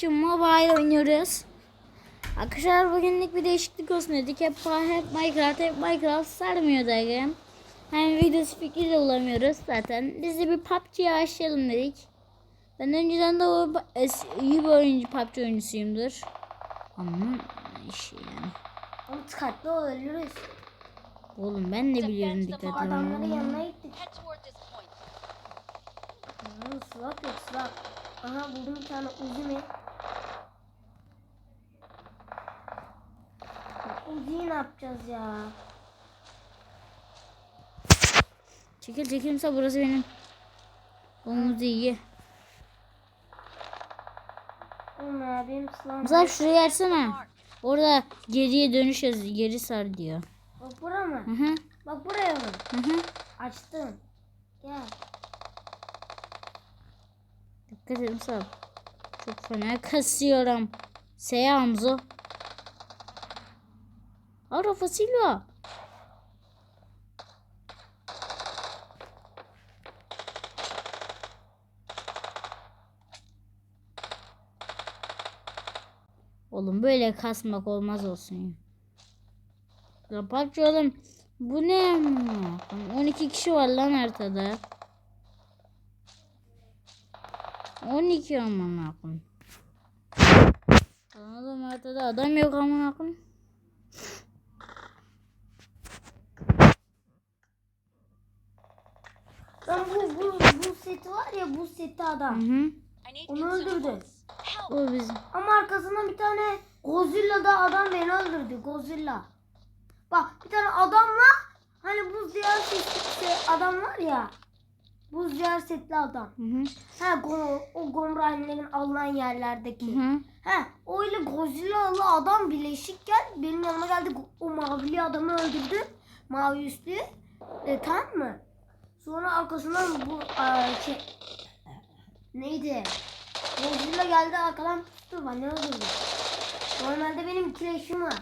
Şimdi mobile oynuyoruz. Arkadaşlar bugünlük bir değişiklik olsun dedik. Hep, hep Minecraft, hep Minecraft sarmıyor da game. Hem videosu fikri de bulamıyoruz zaten. Biz de bir PUBG'ye başlayalım dedik. Ben önceden de o iyi bir oyuncu PUBG oyuncusuyumdur. Ama işi yani. Oğlum dikkatli ol ölürüz. Oğlum ben de biliyorum dikkatli adamların olmayı. yanına gittik. Aa, slot yok slot. Aha buldum bir tane uzun Uzi'yi ne yapacağız ya? Çekil çekilse burası benim. Omuz iyi. Oğlum ya benim silahım. Mesela şuraya açsana. Orada geriye dönüş yazıyor. Geri sar diyor. Bak bura mı? Hı hı. Bak buraya mı? Hı hı. Açtım. Gel. Dikkat edin sağ. Çok fena kasıyorum. Selamzo. Aa Rafa. Oğlum böyle kasmak olmaz olsun ya. Kapat oğlum. Bu ne? 12 kişi var lan haritada. 12 aman akım. Anladım haritada adam yok aman akım. Lan bu, bu, bu seti var ya bu seti Hı adam. hı. Need Onu öldürdü. O bizim. Ama arkasından bir tane Godzilla da adam beni öldürdü. Godzilla. Bak bir tane adamla hani buz diyar setli adam var ya. Buz diyar setli adam. Hı hı. Ha go, o Gomrahimlerin alınan yerlerdeki. Hı hı. Ha o ile Godzilla'lı adam birleşikken benim yanıma geldi. O mavili adamı öldürdü. Mavi üstlü. E, tamam mı? Sonra arkasından bu aa, şey, neydi? Godzilla geldi arkadan tuttu beni öldürdü. Normalde benim iki leşim var.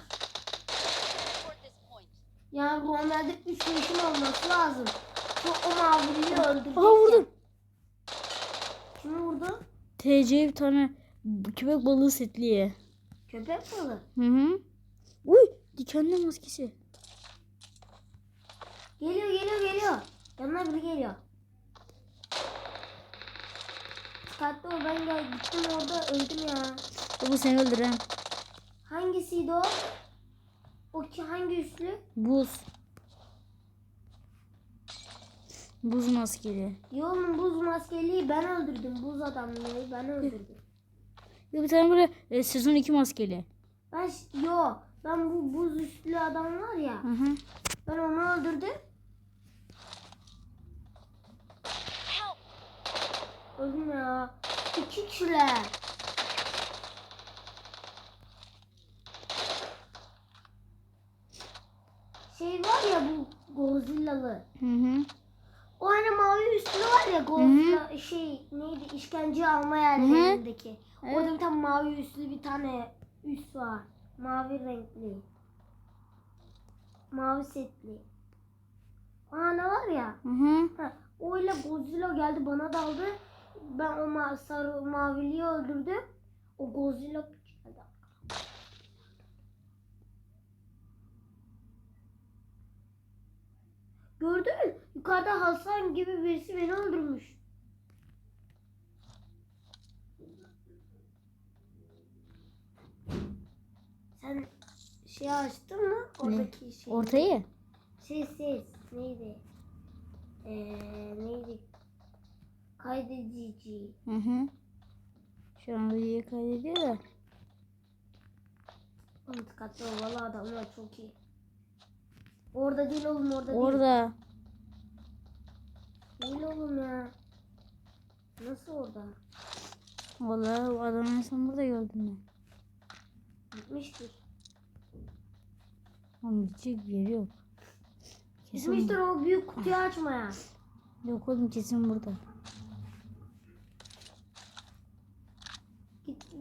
Yani normalde üç leşim olması lazım. Şu o maviliyi öldürdü. Aha vurdum. Kimi vurdu? TC bir tane köpek balığı setliye. Köpek balığı. Hı hı. Uy dikenli maskesi. Geliyor geliyor geliyor. Yanına biri geliyor. Dikkatli ol ben gel gittim orada öldüm ya. Bu seni öldüren. Hangisiydi o? O ki hangi üstlü? Buz. Buz maskeli. Yolun buz maskeliyi ben öldürdüm. Buz adamları ben öldürdüm. Yok bir tane böyle e, sezon 2 maskeli. Ben yo ben bu buz üstlü adam var ya. Hı hı. Ben onu öldürdüm. Öldüm ya. İki kişiler. Şey var ya bu Godzilla'lı. Hı hı. O hani mavi üstlü var ya Godzilla şey neydi işkence alma yerlerindeki. Evet. Orada bir tane mavi üstlü bir tane üst var. Mavi renkli. Mavi setli. Aa ne var ya? Hı hı. Ha, o ile Godzilla geldi bana daldı. Ben o ma sarı maviliyi öldürdüm. O Godzilla geldi. Gördün mü? Yukarıda Hasan gibi birisi beni öldürmüş. Sen şey açtın mı? Oradaki şey. Ortayı. Şey ses neydi? Ee, neydi? Kaydedici. Hı hı. Şu an videoyu kaydediyor da. Dikkatli ol valla adamlar çok iyi. Orada değil oğlum orada değil. Orada. Değil oğlum ya. Nasıl orada? Vallahi o adamı en son burada gördüm ben. Gitmiştir. Oğlum gidecek bir yeri yok. Kesin Gitmiştir o büyük kutuyu açmaya. Yok oğlum kesin burada.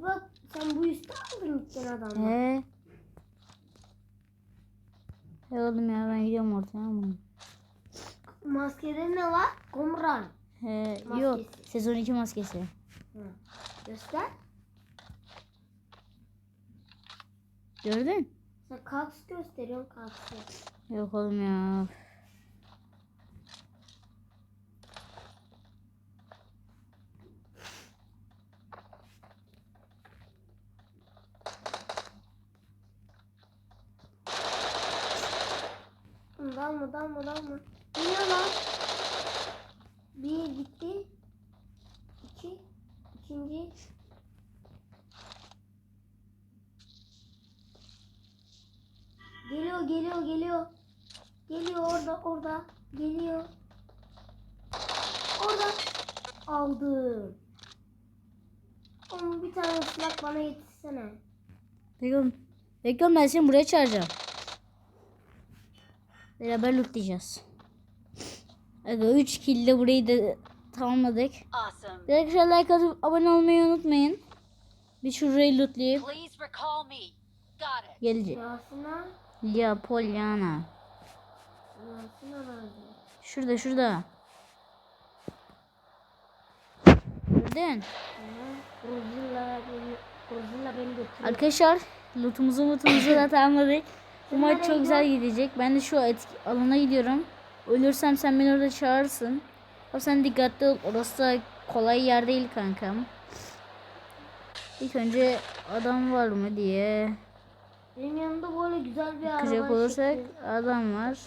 bak sen bu üstü aldın gittin adamdan. He. He oğlum ya ben gidiyorum ortaya ama. Maskede ne var? Komran. He, maskesi. yok sezon 2 maskesi. Hı. Göster. Gördün? Sen kalks gösteriyorsun kalksı. Yok oğlum ya. Dalma dalma dalma. Bu lan? Bir gitti. İki. ikinci. Geliyor geliyor geliyor. Geliyor orada orada. Geliyor. Orada. Aldım. Oğlum bir tane ıslak bana oğlum. Bekle oğlum ben seni buraya çağıracağım. Beraber lootlayacağız. Aga 3 kill de burayı da tamamladık. Awesome. Arkadaşlar like atıp abone olmayı unutmayın. Bir şurayı lootlayıp Please recall me. Got it. gelecek. Yasına. Ya nerede? Şurada şurada. Gördün? Arkadaşlar lootumuzu lootumuzu da tamamladık. Bu maç çok güzel gidecek. Ben de şu etki alana gidiyorum. Ölürsem sen beni orada çağırırsın. Ama sen dikkatli ol. Orası da kolay yer değil kankam. İlk önce adam var mı diye Benim yanımda böyle güzel bir araba olursak şekli. adam var.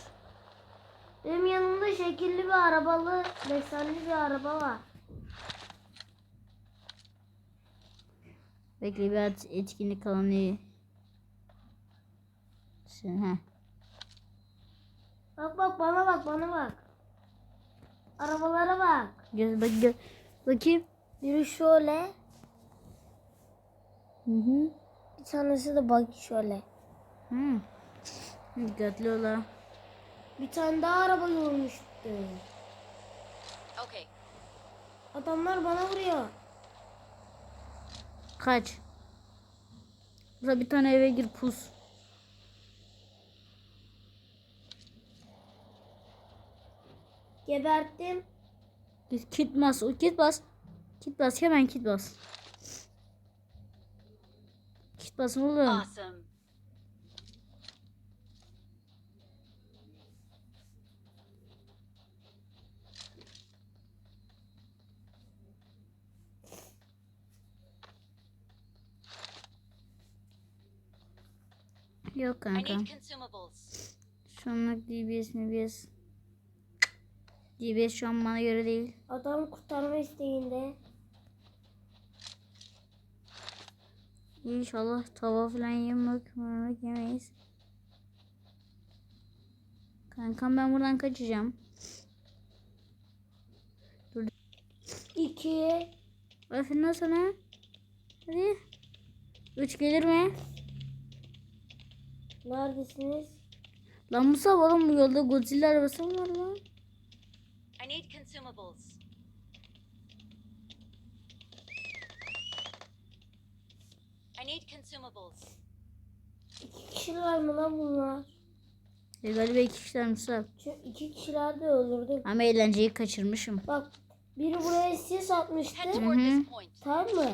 Benim yanımda şekilli bir arabalı, desenli bir araba var. Bekle bir et- etkinlik alanı. Sen ha. Bak bak bana bak bana bak. Arabalara bak. Göz bak gö bakayım. Biri şöyle, Hı hı. bir tanesi de bak şöyle. Hı. Dikkatli ol ha. Bir tane daha araba görmüştü. Okay. Adamlar bana vuruyor. Kaç. Burada bir tane eve gir pus. Geberttim. Kit bas. O kit bas. Kit bas. Hemen kit bas. Kit bas oğlum. Awesome. Yok kanka. need consumables. Şu anlık DBS MBS. DBS şu an bana göre değil. Adam kurtarma isteğinde. İnşallah tava falan yemek yemek yemeyiz. Kankam ben buradan kaçacağım. İki. Aferin sana. Hadi. Üç gelir mi? Neredesiniz? Lan Musa oğlum bu yolda Godzilla arabası mı var lan? I need consumables. I need consumables. İki kişiler mi lan bunlar? E galiba iki kişiler Musa. Şu iki kişiler de öldürdüm. Ama eğlenceyi kaçırmışım. Bak biri buraya sis atmıştı. This point. Tamam mı?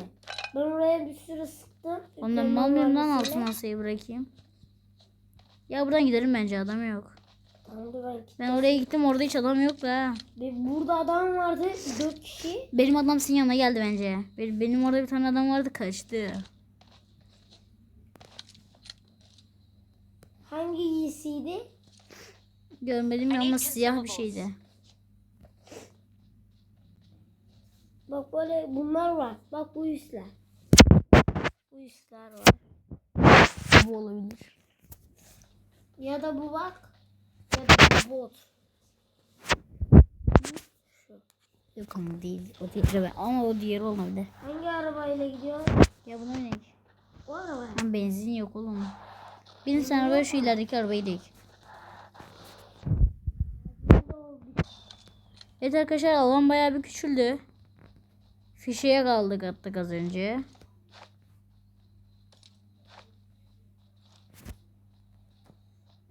Ben oraya bir sürü sıktım. Ondan mal mıyım lan altın masayı bırakayım. Ya buradan giderim bence adam yok. Tamam dur ben Ben oraya gittim orada hiç adam yok da. Bir- Burada adam vardı. Dört kişi. Benim adam senin yanına geldi bence. Benim, benim orada bir tane adam vardı kaçtı. Hangi giysiydi? Görmedim ya I ama siyah bir şeydi. Bak böyle bunlar var. Bak bu üstler. Bu üstler var. Bu olabilir. Ya da bu bak. Bot. Yok ama değil. O diğeri ama o diğeri olabilir. Hangi arabayla gidiyor? Ya buna ne? O araba. Ama benzin yok oğlum. Bin sen arabaya şu ilerideki arabayı dik. Evet arkadaşlar alan bayağı bir küçüldü. Fişeye kaldık attık az önce.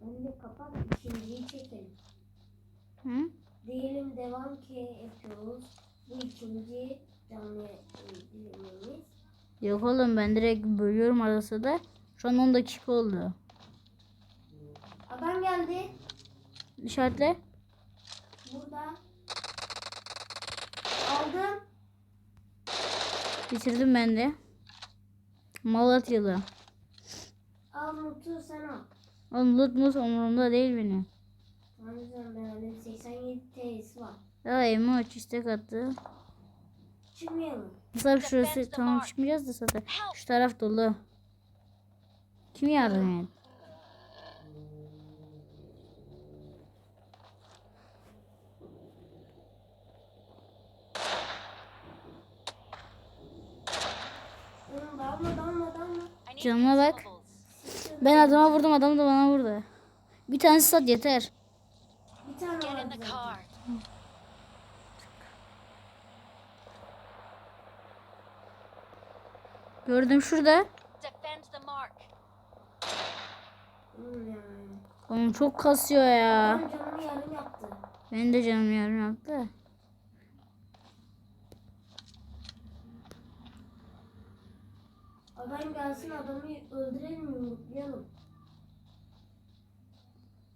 Onu da kapat. ikinciyi çekelim. Hı? Diyelim devam ki yapıyoruz. Bu ikinci canlı dilimimiz. Yok oğlum ben direkt bölüyorum arası da. Şu an 10 dakika oldu. Adam geldi. İşaretle. Burada. Aldım. Bitirdim ben de. Malatyalı. Al Mutlu sen al. Oğlum loot mut umurumda değil benim. Tamam güzel ben alayım. 87 TS var. Ya emoç istek attı. Çıkmayalım. Mesela şurası tamam çıkmayacağız da zaten. Şu taraf dolu. Kim yardım et? Canıma bak. Ben adama vurdum adam da bana vurdu. Bir tanesi sat yeter. Bir tane Get var. in the zaten. car. Gördüm şurada. Oğlum çok kasıyor ya. Benim canımı yarım yaptı. Benim de canım yarım yaptı. Adam gelsin adamı öldürelim yumruklayalım.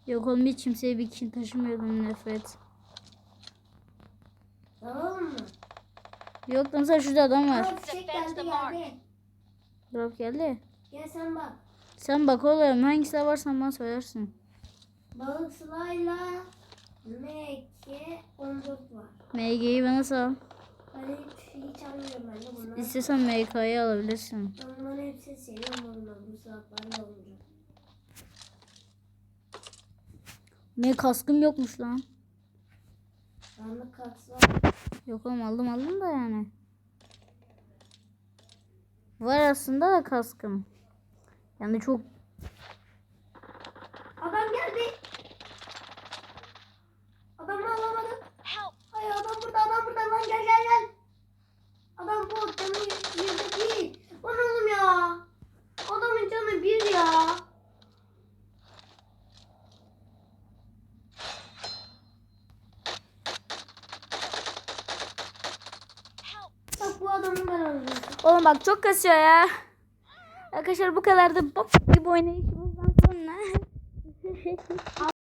Yok oğlum hiç kimseye bir kin taşımıyordum nefret. Dalalım mı? Yok lan sen şurada adam var. Aa fişek geldi geldi. Drop geldi. Gel sen bak. Sen bak oğlum hangisi varsan bana söylersin. Balık sılayla MK14 var. MG'yi bana sal. Ben hiç, hiç almıyorum ben de bunlar. İstiyorsan MK'yı alabilirsin. Ben bunların hepsini seviyorum bunlar bu silahlarla olacak. Benim kaskım yokmuş lan. Bende kaks var. Yok oğlum aldım aldım da yani. Var aslında da kaskım. Yani çok Adam geldi. Adamı alamadım. Help! Ay adam burada adam burada lan gel gel gel. Adam bu canı yüzde değil. Lan oğlum ya. Adamın canı bir ya. Help! Bak bu adamı ben bak çok kasıyor ya. Arkadaşlar bu kadar da bok gibi oynayışımızdan sonra